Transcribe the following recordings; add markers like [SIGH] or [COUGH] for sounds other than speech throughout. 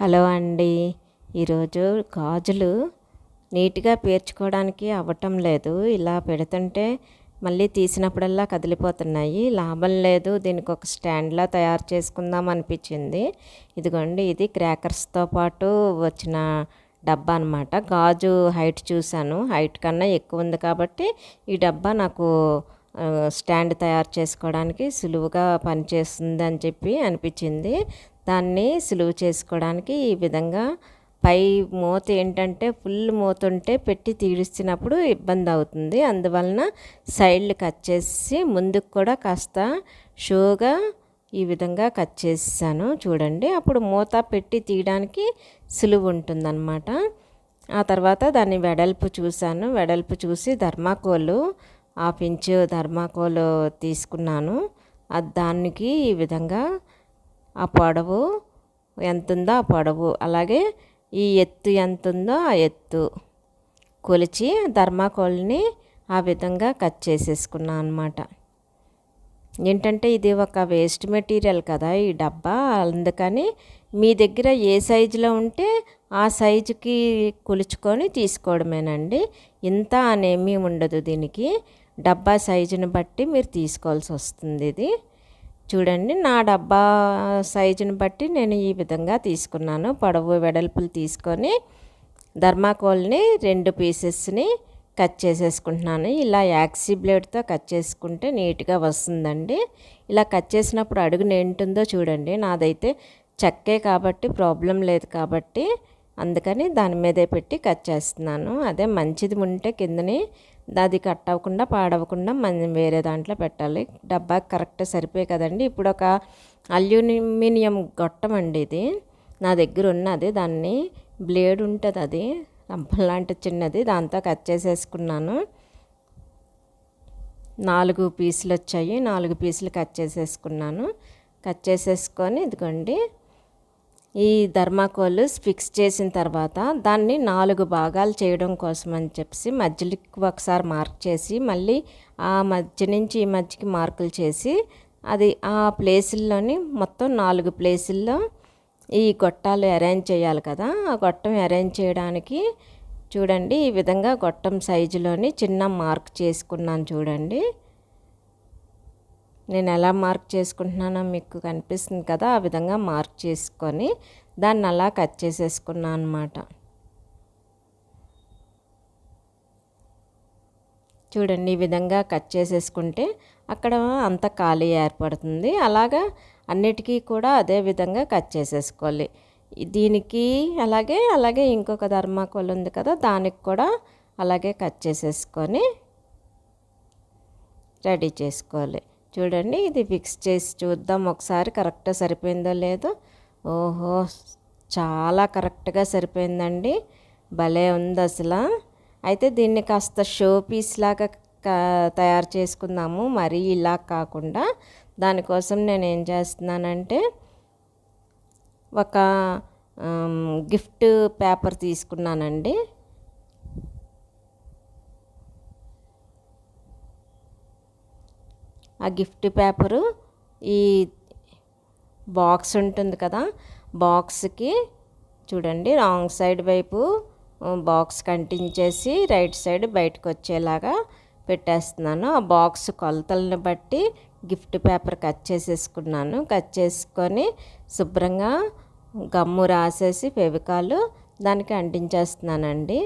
Hello అండి. ఈరోజు గాజులు నీట్గా పేర్చుకోవడానికి అవ్వటం లేదు. ఇలా పెడుతుంటే మళ్ళీ తీసినప్పుడల్లా కదిలిపోతున్నాయి. లాభం లేదు. దీనికి ఒక స్టాండ్లా తయారు చేసుకుందాం అనిపించింది. ఇదిగోండి ఇది క్రాకర్స్తో పాటు వచ్చిన డబ్బా అనమాట గాజు హైట్ చూశాను. హైట్ కన్నా ఎక్కువ ఉంది కాబట్టి ఈ డబ్బా నాకు స్టాండ్ తయారు చేసుకోవడానికి సులువుగా పనిచేస్తుంది అని చెప్పి అనిపించింది. దాన్ని సులువు చేసుకోవడానికి ఈ విధంగా పై మూత ఏంటంటే ఫుల్ మూత ఉంటే పెట్టి తీడిస్తున్నప్పుడు ఇబ్బంది అవుతుంది. అందువలన సైడ్లు కట్ చేసి ముందుకు కూడా కాస్త షోగా ఈ విధంగా కట్ చేసాను చూడండి అప్పుడు మూత పెట్టి తీయడానికి సులువు ఉంటుందన్నమాట. ఆ తర్వాత దాన్ని వెడల్పు చూశాను. వెడల్పు చూసి ధర్మాకోలు హాఫ్ ఇంచ్ ధర్మాకోలు తీసుకున్నాను. దానికి ఈ విధంగా ఆ పొడవు ఎంత ఉందో ఆ పొడవు. అలాగే ఈ ఎత్తు ఎంత ఉందో ఆ ఎత్తు. కొలిచి ధర్మాకోల్ని ఆ విధంగా కట్ చేసేసుకున్నాను అనమాట ఏంటంటే ఇది ఒక వేస్ట్ మెటీరియల్ కదా ఈ డబ్బా. అందుకని మీ దగ్గర ఏ సైజులో ఉంటే ఆ సైజుకి కొలుచుకొని తీసుకోవడమేనండి. ఇంత అనేమీ ఉండదు దీనికి. డబ్బా సైజుని బట్టి మీరు తీసుకోవాల్సి వస్తుంది ఇది. చూడండి నా డబ్బా సైజుని బట్టి నేను ఈ విధంగా తీసుకున్నాను. పొడవు వెడల్పులు తీసుకొని ధర్మాకోల్ని రెండు పీసెస్ని కట్ చేసేసుకుంటున్నాను. ఇలా యాక్సీ బ్లేడ్తో కట్ చేసుకుంటే నీట్గా వస్తుందండి. ఇలా కట్ చేసినప్పుడు అడుగున ఏంటుందో చూడండి నాదైతే చెక్కే కాబట్టి ప్రాబ్లం లేదు కాబట్టి అందుకని దాని మీదే పెట్టి కట్ చేస్తున్నాను. అదే మంచిది ఉంటే కిందని అది కట్ అవ్వకుండా పాడవకుండా మనం వేరే దాంట్లో పెట్టాలి. డబ్బా కరెక్ట్ సరిపోయి కదండి. ఇప్పుడు ఒక అల్యూమినియం గొట్టం అండి ఇది. నా దగ్గర ఉన్నది. దాన్ని బ్లేడ్ ఉంటుంది అది. రంపం లాంటి చిన్నది. దాంతో కట్ చేసేసుకున్నాను. నాలుగు పీసులు వచ్చాయి నాలుగు పీసులు కట్ చేసేసుకున్నాను. కట్ చేసేసుకొని ఇదిగోండి. ఈ ధర్మాకోల్ ఫిక్స్ చేసిన తర్వాత దాన్ని నాలుగు భాగాలు చేయడం కోసం అని చెప్పి మధ్యలోకి ఒకసారి మార్క్ చేసి మళ్ళీ ఆ మధ్య నుంచి ఈ మధ్యకి మార్కులు చేసి అది ఆ ప్లేసుల్లోని మొత్తం నాలుగు ప్లేసుల్లో ఈ గొట్టాలు అరేంజ్ చేయాలి కదా. ఆ గొట్టం అరేంజ్ చేయడానికి చూడండి ఈ విధంగా గొట్టం సైజులోని చిన్న మార్క్ చేసుకున్నాను చూడండి. నేను ఎలా మార్క్ చేసుకుంటున్నానో మీకు కనిపిస్తుంది కదా ఆ విధంగా మార్క్ చేసుకొని దాన్ని అలా కట్ చేసేసుకున్నాను అనమాట చూడండి ఈ విధంగా కట్ చేసేసుకుంటే అక్కడ అంత ఖాళీ ఏర్పడుతుంది. అలాగా అన్నిటికీ కూడా అదే విధంగా కట్ చేసేసుకోవాలి. దీనికి అలాగే అలాగే ఇంకొక ధర్మాకోల్ ఉంది కదా దానికి కూడా అలాగే కట్ చేసేసుకొని రెడీ చేసుకోవాలి. చూడండి ఇది ఫిక్స్ చేసి చూద్దాం. ఒకసారి కరెక్ట్గా సరిపోయిందో లేదో. ఓహో చాలా కరెక్ట్గా సరిపోయిందండి. భలే ఉంది అసలు. అయితే దీన్ని కాస్త షో పీస్ లాగా తయారు చేసుకుందాము. మరీ ఇలా కాకుండా దానికోసం నేను ఏం చేస్తున్నానంటే ఒక గిఫ్ట్ పేపర్ తీసుకున్నానండి. ఆ గిఫ్ట్ పేపరు ఈ బాక్స్ ఉంటుంది కదా బాక్స్కి చూడండి రాంగ్ సైడ్ వైపు బాక్స్ కంటించేసి రైట్ సైడ్ బయటకు వచ్చేలాగా పెట్టేస్తున్నాను. ఆ బాక్స్ కొలతలను బట్టి గిఫ్ట్ పేపర్ కట్ చేసేసుకున్నాను. కట్ చేసుకొని శుభ్రంగా గమ్ము రాసేసి ఫెవికాలు దానికి అంటించేస్తున్నానండి.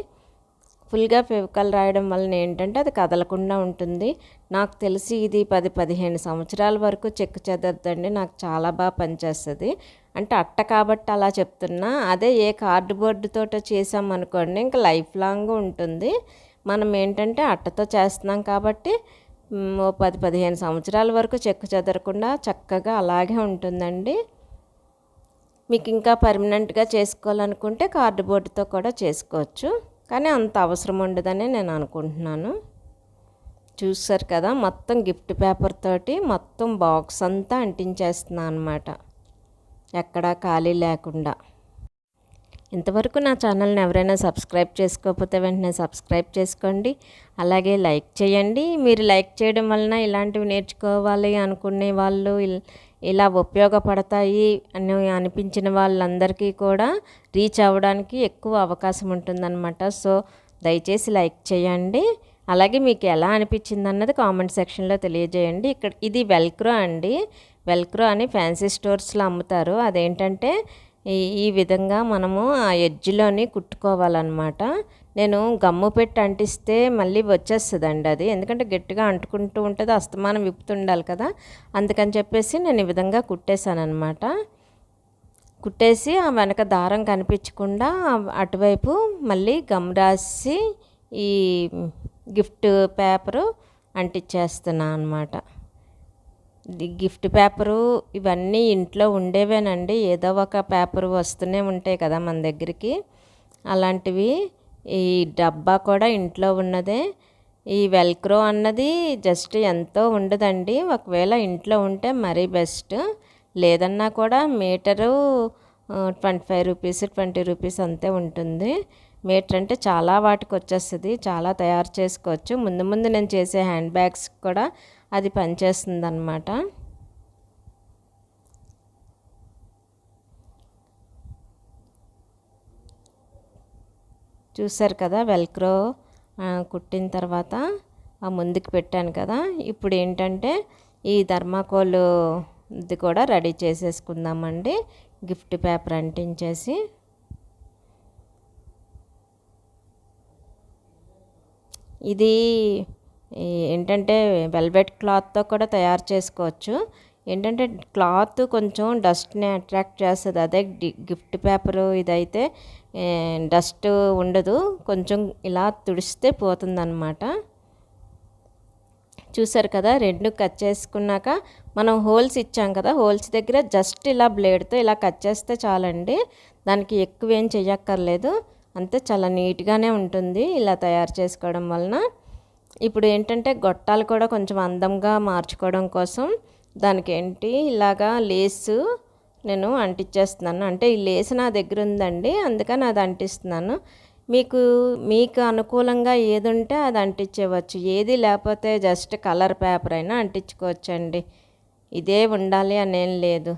ఫుల్గా ఫెవికాల్ రాయడం వలన ఏంటంటే అది కదలకుండా ఉంటుంది. నాకు తెలిసి ఇది పది పదిహేను సంవత్సరాల వరకు చెక్కు చెదరదండి. నాకు చాలా బాగా పనిచేస్తుంది. అంటే అట్ట కాబట్టి అలా చెప్తున్నా. అదే ఏ కార్డుబోర్డుతో చేసామనుకోండి ఇంకా లైఫ్ లాంగ్ ఉంటుంది. మనం ఏంటంటే అట్టతో చేస్తున్నాం కాబట్టి ఓ పది పదిహేను సంవత్సరాల వరకు చెక్కు చెదరకుండా చక్కగా అలాగే ఉంటుందండి. మీకు ఇంకా పర్మనెంట్గా చేసుకోవాలనుకుంటే కార్డుబోర్డుతో కూడా చేసుకోవచ్చు. కానీ అంత అవసరం ఉండదని నేను అనుకుంటున్నాను. చూసారు కదా మొత్తం గిఫ్ట్ పేపర్ తోటి మొత్తం బాక్స్ అంతా అంటించేస్తున్నాను అనమాట ఎక్కడా ఖాళీ లేకుండా. ఇంతవరకు నా ఛానల్ని ఎవరైనా సబ్స్క్రైబ్ చేసుకోకపోతే వెంటనే సబ్స్క్రైబ్ చేసుకోండి. అలాగే లైక్ చేయండి. మీరు లైక్ చేయడం వలన ఇలాంటివి నేర్చుకోవాలి అనుకునే వాళ్ళు ఇలా ఉపయోగపడతాయి అని అనిపించిన వాళ్ళందరికీ కూడా రీచ్ అవ్వడానికి ఎక్కువ అవకాశం ఉంటుందన్నమాట. సో దయచేసి లైక్ చేయండి. అలాగే మీకు ఎలా అనిపించింది అన్నది కామెంట్ సెక్షన్లో తెలియజేయండి. ఇక్కడ ఇది వెల్క్రో అండి. వెల్క్రో అని ఫ్యాన్సీ స్టోర్స్లో అమ్ముతారు. అదేంటంటే ఈ ఈ విధంగా మనము ఆ ఎడ్జ్లోని కుట్టుకోవాలన్నమాట. నేను గమ్ము పెట్టి అంటిస్తే మళ్ళీ వచ్చేస్తుందండి అది. ఎందుకంటే గట్టిగా అంటుకుంటూ ఉంటుంది అస్తమానం విప్పుతుండాలి కదా. అందుకని చెప్పేసి నేను ఈ విధంగా కుట్టేశానమాట కుట్టేసి ఆ వెనక దారం కనిపించకుండా అటువైపు మళ్ళీ గమ్ రాసి ఈ గిఫ్ట్ పేపరు అంటించేస్తున్నాను అనమాట గిఫ్ట్ పేపరు ఇవన్నీ ఇంట్లో ఉండేవేనండి. ఏదో ఒక పేపర్ వస్తూనే ఉంటాయి కదా మన దగ్గరికి. అలాంటివి ఈ డబ్బా కూడా ఇంట్లో ఉన్నదే. ఈ వెల్క్రో అన్నది జస్ట్ ఎంతో ఉండదండి. ఒకవేళ ఇంట్లో ఉంటే మరీ బెస్ట్. లేదన్నా కూడా metre twenty five rupees twenty rupees అంతే ఉంటుంది. మీటర్ అంటే చాలా వాటికి వచ్చేస్తుంది చాలా తయారు చేసుకోవచ్చు. ముందు ముందు నేను చేసే హ్యాండ్ బ్యాగ్స్ కూడా అది పనిచేస్తుంది అన్నమాట చూసారు కదా వెల్క్రో కుట్టిన తర్వాత ఆ ముందుకు పెట్టాను కదా. ఇప్పుడు ఏంటంటే ఈ ధర్మాకోల్ ఇది కూడా రెడీ చేసేసుకుందామండి. గిఫ్ట్ పేపర్ అంటించేసి. ఇది ఏంటంటే వెల్వెట్ క్లాత్తో కూడా తయారు చేసుకోవచ్చు. ఏంటంటే క్లాత్ కొంచెం డస్ట్ని అట్రాక్ట్ చేస్తుంది. అదే గిఫ్ట్ పేపరు ఇదైతే డస్ట్ ఉండదు. కొంచెం ఇలా తుడిస్తే పోతుందన్నమాట. చూసారు కదా రెండు కట్ చేసుకున్నాక మనం హోల్స్ ఇచ్చాం కదా హోల్స్ దగ్గర జస్ట్ ఇలా బ్లేడ్తో ఇలా కట్ చేస్తే చాలండి. దానికి ఎక్కువ ఏం చెయ్యక్కర్లేదు. అంతే చాలా నీట్గానే ఉంటుంది ఇలా తయారు చేసుకోవడం వలన. ఇప్పుడు ఏంటంటే గొట్టాలు కూడా కొంచెం అందంగా మార్చుకోవడం కోసం దానికి ఏంటి ఇలాగా లేసు నేను అంటించేస్తున్నాను అంటే ఈ లేస్ నా దగ్గర ఉందండి అందుకని అది అంటిస్తున్నాను. మీకు మీకు అనుకూలంగా ఏది ఉంటే అది అంటించవచ్చు ఏది లేకపోతే జస్ట్ కలర్ పేపర్ అయినా అంటించుకోవచ్చండి ఇదే ఉండాలి అనేం లేదు.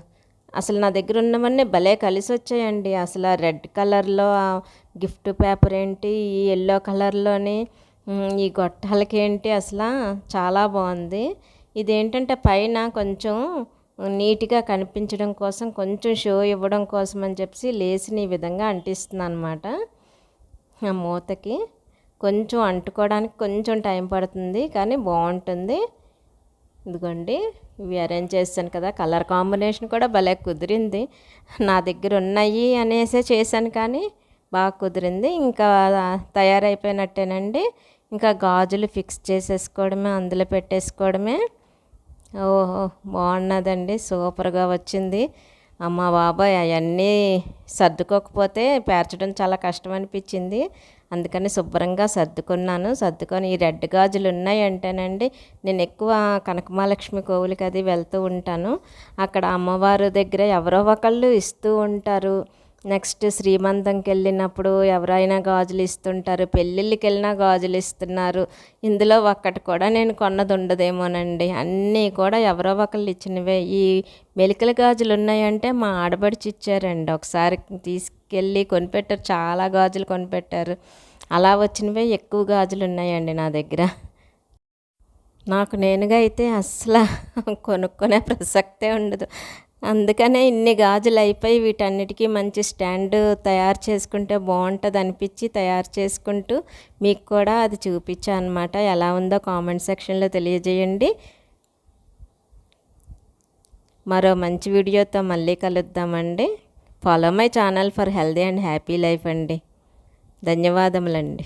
అసలు నా దగ్గర ఉన్నవన్నీ భలే కలిసి వచ్చాయండి అసలు రెడ్ కలర్లో గిఫ్ట్ పేపర్ ఏంటి? ఈ ఎల్లో కలర్లోని ఈ గొట్టాలకేంటి? అసలు చాలా బాగుంది ఇదేంటంటే పైన కొంచెం నీట్గా కనిపించడం కోసం కొంచెం షో ఇవ్వడం కోసం అని చెప్పి లేసిని ఈ విధంగా అంటిస్తున్నాను అనమాట ఆ మూతకి కొంచెం అంటుకోవడానికి కొంచెం టైం పడుతుంది కానీ బాగుంటుంది. ఇదిగోండి ఇవి అరేంజ్ చేశాను కదా కలర్ కాంబినేషన్ కూడా భలే కుదిరింది. నా దగ్గర ఉన్నాయి అనేసే చేశాను కానీ బాగా కుదిరింది. ఇంకా తయారైపోయినట్టేనండి. ఇంకా గాజులు ఫిక్స్ చేసేసుకోవడమే అందులో పెట్టేసుకోవడమే. ఓహో బాగున్నదండి. సూపర్గా వచ్చింది. అమ్మ బాబాయ్ అవన్నీ సర్దుకోకపోతే పేర్చడం చాలా కష్టం అనిపించింది అందుకని శుభ్రంగా సర్దుకున్నాను. సర్దుకొని ఈ రెడ్ గాజులు ఉన్నాయంటేనండి నేను ఎక్కువ కనకమాలక్ష్మి కోవులకి అది వెళ్తూ ఉంటాను. అక్కడ అమ్మవారు దగ్గర ఎవరో ఒకళ్ళు ఇస్తూ ఉంటారు. నెక్స్ట్ శ్రీమంతంకి వెళ్ళినప్పుడు ఎవరైనా గాజులు ఇస్తుంటారు పెళ్ళిళ్ళకి వెళ్ళినా గాజులు ఇస్తున్నారు ఇందులో ఒక్కటి కూడా నేను కొన్నది ఉండదేమోనండి అన్నీ కూడా ఎవరో ఒకళ్ళు ఇచ్చినవే ఈ మెలికల గాజులు ఉన్నాయంటే మా ఆడబడిచి ఇచ్చారండి ఒకసారి తీసుకెళ్ళి కొనిపెట్టారు. చాలా గాజులు కొనిపెట్టారు. అలా వచ్చినవే ఎక్కువ గాజులు ఉన్నాయండి నా దగ్గర. నాకు నేనుగా అయితే అస్సలు [LAUGHS] కొనుక్కునే ప్రసక్తే ఉండదు. అందుకనే ఇన్ని గాజులు అయిపోయి వీటన్నిటికీ మంచి స్టాండ్ తయారు చేసుకుంటే బాగుంటుంది అనిపించి తయారు చేసుకుంటూ మీకు కూడా అది చూపించాను అనమాట ఎలా ఉందో కామెంట్ సెక్షన్లో తెలియజేయండి. మరో మంచి వీడియోతో మళ్ళీ కలుద్దామండి. Follow my channel for healthy and happy life అండి. ధన్యవాదములండి.